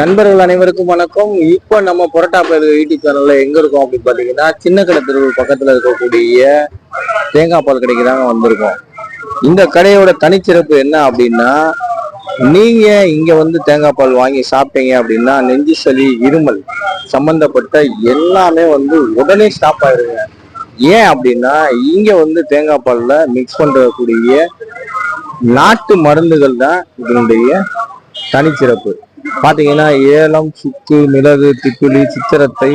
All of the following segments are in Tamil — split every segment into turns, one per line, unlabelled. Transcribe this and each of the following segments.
நண்பர்கள் அனைவருக்கும் வணக்கம். இப்போ நம்ம புரட்டா பயிர் யூடியூப் சேனல்ல எங்க இருக்கோம் அப்படின்னு பாத்தீங்கன்னா சின்ன கடை தெரு பக்கத்துல இருக்கக்கூடிய தேங்காய் பால் கடைக்கு தாங்க வந்திருக்கோம். இந்த கடையோட தனிச்சிறப்பு என்ன அப்படின்னா நீங்க இங்க வந்து தேங்காய் பால் வாங்கி சாப்பிட்டீங்க அப்படின்னா நெஞ்சு சளி இருமல் சம்பந்தப்பட்ட எல்லாமே வந்து உடனே ஸ்டாப் ஆயிருங்க. ஏன் அப்படின்னா இங்க வந்து தேங்காய் பால்ல மிக்ஸ் பண்றக்கூடிய நாட்டு மருந்துகள் தான் இதனுடைய தனிச்சிறப்பு. பாத்தீங்கன்னா ஏலம் சுக்கு மிளகு திப்பிலி சித்திரத்தை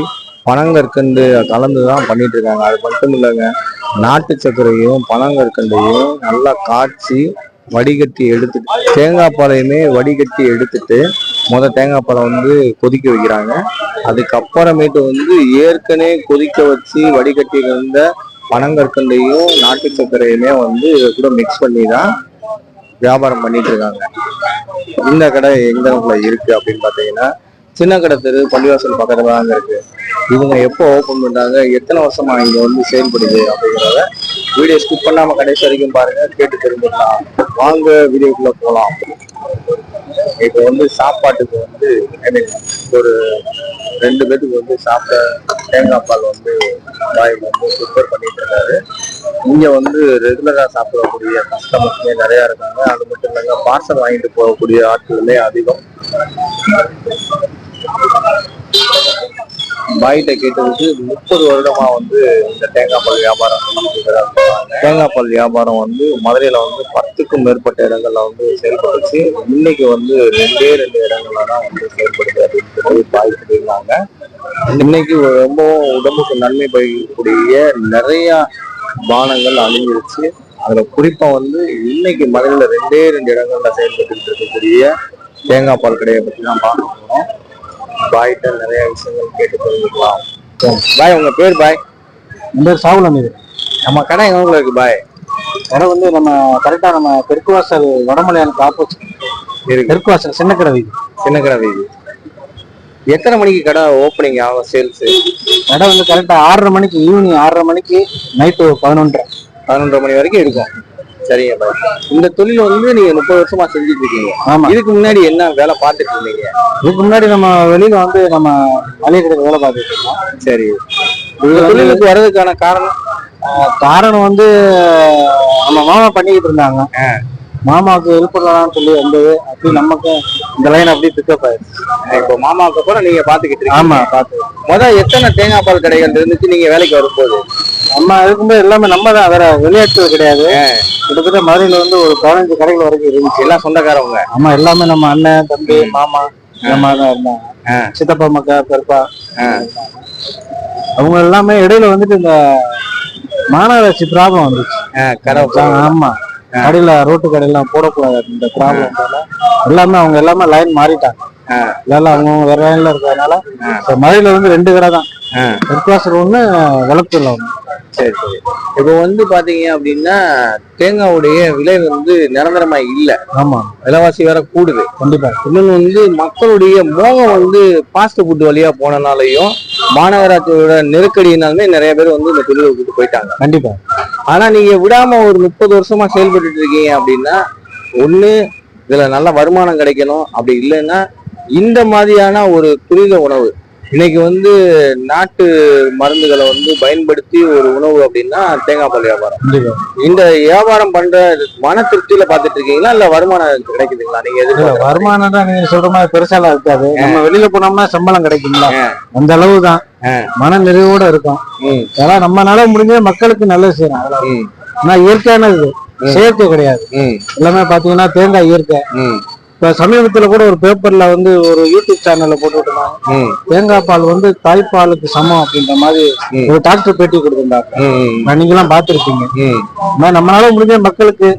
பனங்கற்கண்டு கலந்து தான் பண்ணிட்டு இருக்காங்க அது மட்டும் இல்லைங்க நாட்டு சர்க்கரையும் பனங்கற்கண்டையும் நல்லா காய்ச்சி வடிகட்டி எடுத்துட்டு தேங்காய் பாலையுமே வடிகட்டி எடுத்துட்டு முத தேங்காய் பழம் வந்து கொதிக்க வைக்கிறாங்க. அதுக்கப்புறமேட்டு வந்து ஏற்கனவே கொதிக்க வச்சு வடிகட்டி இருந்த பனங்கற்கண்டையும் நாட்டு சர்க்கரையுமே வந்து கூட மிக்ஸ் பண்ணி தான் வியாபாரம் பண்ணிட்டு இருக்காங்க. இந்த கடை எங்க இருக்கு அப்படின்னு பாத்தீங்கன்னா சின்ன கடை தெரு பள்ளிவாசல் பக்கத்துல தாங்க இருக்கு. இவங்க எப்போ ஓபன் பண்றாங்க எத்தனை வருஷமா இங்க வந்து செயல்படுது அப்படிங்கிறத வீடியோ ஸ்கிப் பண்ணாம கடைசி வரைக்கும் பாருங்க கேட்டு தெரிஞ்சுக்கலாம். வாங்க வீடியோக்குள்ள போகலாம் இப்போ வந்து சாப்பாட்டுக்கு வந்து ஒரு ரெண்டு பேத்துக்கு வந்து சாப்பிட்ட தேங்காய் பால் வந்து வாய் வந்து ப்ரிப்பேர் பண்ணிட்டு இருக்காரு. இங்க வந்து ரெகுலரா சாப்பிடக்கூடிய கஸ்டமர்ஸுமே நிறைய இருக்காங்க. அது மட்டும் இல்லைங்க பார்சல் வாங்கிட்டு போகக்கூடிய ஆட்களுமே அதிகம். பாய்கிட்ட கேட்டதுக்கு முப்பது வருடமா வந்து இந்த தேங்காய் பால் வியாபாரம் தேங்காய் பால் வியாபாரம் வந்து மதுரையில வந்து பத்துக்கும் மேற்பட்ட இடங்கள்ல வந்து செயல்படுச்சு இன்னைக்கு வந்து ரெண்டே ரெண்டு இடங்கள்ல தான் வந்து செயல்படுது அப்படின்னு சொல்லி பாய் சொல்லியிருந்தாங்க இன்னைக்கு ரொம்பவும் உடம்புக்கு நன்மை பயக்கக்கூடிய நிறைய பானங்கள் அழிஞ்சிருச்சு. அதுல குறிப்பா வந்து இன்னைக்கு மதுரையில ரெண்டே ரெண்டு இடங்கள்ல செயல்பட்டு இருக்கக்கூடிய தேங்காய் பால் கடையை பத்தி தான் பார்க்க போறோம் பாய்கிட்ட நிறைய விஷயங்கள் கேட்டு தெரிஞ்சுக்கலாம் பாய் உங்க பேர் பாய்?
இந்த பேர் சாகுல் அமீர்.
நம்ம கடை எங்க இருக்கு பாய்?
கடை வந்து நம்ம கரெக்டா நம்ம தெற்கு வாசல் வடமலையானுக்கு ஆப்போசிட்
இருக்கு.
தெற்கு வாசல் சின்ன கடை வீதி.
சின்ன கடை வீதி. எத்தனை மணிக்கு கடை ஓப்பனிங் ஆகும் சேல்ஸ்
கடை வந்து கரெக்டா ஆறரை மணிக்கு ஈவினிங் ஆறரை மணிக்கு நைட்டு பதினொன்றரை.
பதினொன்றரை மணி வரைக்கும் இருக்கும் சரிங்க இந்த தொழில் வந்து நீங்க முப்பது வருஷமா செஞ்சுட்டு இருக்கீங்க.
ஆமா.
இதுக்கு முன்னாடி என்ன வேலை பார்த்துட்டு இருந்தீங்க?
இதுக்கு முன்னாடி நம்ம வெளியில வந்து நம்ம மளிகை வேலை பார்த்துட்டு இருந்தோம்.
சரி. இந்த தொழிலுக்கு வர்றதுக்கான காரணம்?
காரணம் வந்து நம்ம மாமா பண்ணிக்கிட்டு இருந்தாங்க. மாமாவுக்கு ஹெல்ப் பண்ணலாம்னு சொல்லி வந்தது. அப்படி நமக்கு இந்த லைன் அப்படியே பிக்கப் ஆயிடுச்சு.
இப்போ மாமாவுக்கு அப்புறம் நீங்க பாத்துக்கிட்டு இருக்கீங்க.
ஆமா பார்த்து
முத எத்தனை தேங்காய் பால் கடைகள் இருந்துச்சு நீங்க வேலைக்கு வரும்போது?
நம்ம இருக்கும்போது எல்லாமே நம்ம தான். வேற வெளியாட்கள் கிடையாது. கிட்டத்தட்ட மதுரையில வந்து ஒரு பதினஞ்சு கடைகள் வரைக்கும் இருந்துச்சு.
எல்லாம் சொந்தக்காரவங்க.
ஆமா எல்லாமே நம்ம அண்ணன் தம்பி மாமா மாதிரி தான் இருந்தாங்க. சித்தப்பா மக்கா பெருப்பா அவங்க எல்லாமே இடையில வந்துட்டு இந்த மாநகராட்சி ப்ராப்ளம் வந்துச்சு. ஆமா. கடையில ரோட்டு கடையெல்லாம் போடக்கூடாது இந்த ப்ராப்ளம் எல்லாமே அவங்க எல்லாமே லைன் மாறிட்டாங்க. எல்லாம் அவங்க வேற லைன்ல இருக்கிறதுனால இப்ப மதுரையில வந்து ரெண்டு கடை தான். தெற்காசர் ஒண்ணு வளர்த்துல ஒண்ணு.
சரி சரி. இப்போ வந்து பாத்தீங்க அப்படின்னா தேங்காவுடைய விலை வந்து நிரந்தரமா இல்ல.
ஆமா.
விலைவாசி வேற கூடுது.
கண்டிப்பா.
இன்னொன்னு வந்து மக்களுடைய மோகம் வந்து ஃபாஸ்ட் ஃபுட் வழியா போனனாலையும் மாநகராட்சியோட நெருக்கடியினாலுமே நிறைய பேர் வந்து இந்த தொழிலை விட்டுட்டு போயிட்டாங்க.
கண்டிப்பா.
ஆனா நீங்க விடாம ஒரு முப்பது வருஷமா செயல்பட்டு இருக்கீங்க அப்படின்னா ஒண்ணு இதுல நல்ல வருமானம் கிடைக்கணும். அப்படி இல்லைன்னா இந்த மாதிரியான ஒரு துரித உணவு இன்னைக்கு வந்து நாட்டு மருந்துகளை வந்து பயன்படுத்தி ஒரு உணவு அப்படின்னா தேங்காய் பால் வியாபாரம். இந்த வியாபாரம் பண்ற மன திருப்தியில பாத்துட்டு இருக்கீங்களா? இல்ல வருமானம் கிடைக்குதுங்களா? நீங்க எதிர்பார்க்கற
வருமானம் தான் நீங்க சொல்ற மாதிரி பெருசாலாம் இருக்காது. நம்ம வெளியில போனோம்னா சம்பளம் கிடைக்குங்களா? அந்த அளவு தான். மன நிறைவோட இருக்கும். அதெல்லாம் நம்மனால முடிஞ்ச மக்களுக்கு நல்லது செய்யணும். ஆனா இயற்கையானது. செயற்கை கிடையாது. எல்லாமே பாத்தீங்கன்னா தேங்காய் இயற்கை. இப்ப சமீபத்துல கூட ஒரு பேப்பர்ல வந்து ஒரு யூடியூப் சேனல்ல போட்டு விட்டுருந்தாங்க
ம்,
தேங்காய் பால் வந்து தாய்ப்பாலுக்கு சமம் அப்படின்ற மாதிரி. ஒரு டாக்டர் பேட்டி கொடுத்திருந்தாங்க. நீங்களாம் பார்த்திருப்பீங்க. நம்மளால முடிஞ்ச மக்களுக்கு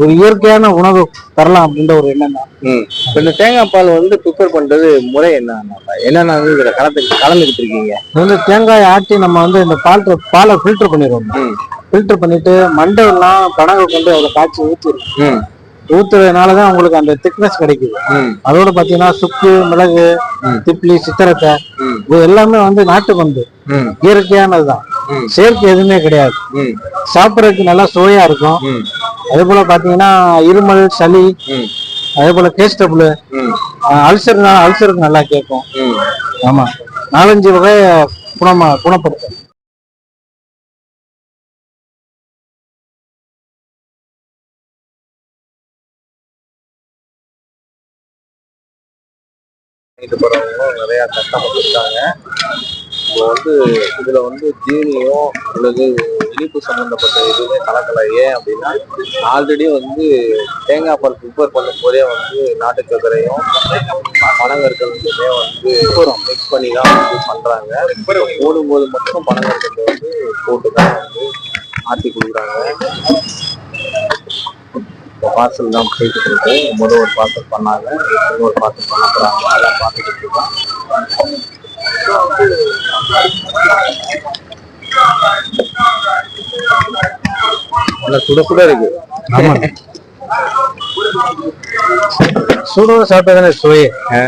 ஒரு இயற்கையான உணவு தரலாம் அப்படின்ற ஒரு எண்ணம் தான்.
இந்த தேங்காய் பால் வந்து ப்ரிப்பேர் பண்றது முறை என்ன என்னென்ன வந்து இதுல கலந்து கலந்துக்கிட்டு இருக்கீங்க?
வந்து தேங்காய் ஆட்டி நம்ம வந்து இந்த பால் பாலை ஃபில்டர் பண்ணிடுவோம். ஃபில்டர் பண்ணிட்டு மண்டெல்லாம் பனங்க கொண்டு அதில் காய்ச்சி ஊற்றிடும்
ம்,
ஊத்துறதுனால தான் உங்களுக்கு அந்த திக்னஸ் கிடைக்குது. அதோட பார்த்தீங்கன்னா சுக்கு மிளகு. திப்ளி சித்திரத்தை இது எல்லாமே வந்து நாட்டு மருந்து
ம்,
இயற்கையானதுதான். செயற்கை எதுவுமே கிடையாது. சாப்பிட்றதுக்கு நல்லா சுவையா இருக்கும். அதே போல பாத்தீங்கன்னா இருமல் சளி அதே போல கேஸ்டபுள்
ம்,
அல்சர் அல்சருக்கு நல்லா கேட்கும். ஆமா. நாலஞ்சு வகை குணமா குணப்படுத்தும்.
வாங்கிட்டு போறவங்களும் நிறைய கஸ்டமர் இருக்காங்க. இப்போ வந்து இதுல வந்து ஜீனியும் அல்லது இனிப்பு சம்பந்தப்பட்ட எதுவுமே கலக்கல. ஏன் அப்படின்னா ஆல்ரெடி வந்து தேங்காய் பால் ப்ரிப்பேர் பண்ணும் போதே வந்து நாட்டு சர்க்கரையும் வந்து மிக்ஸ் பண்ணி தான் வந்து பண்றாங்க. போடும்போது மட்டும் பனங்கற்களை வந்து போட்டு தான் வந்து ஆட்டி கொடுக்குறாங்க. இப்போ பார்சல் தான் போயிட்டு இருக்கு முதல் ஒரு பார்சல் பண்ணாங்க. இன்னொரு பார்சல் பண்ண போறாங்க அதெல்லாம் பார்த்துட்டு இருக்கோம் நல்லா சுட சுட இருக்கு.
ஆமா. சூடோட சாப்பிட்டா தானே சுவையே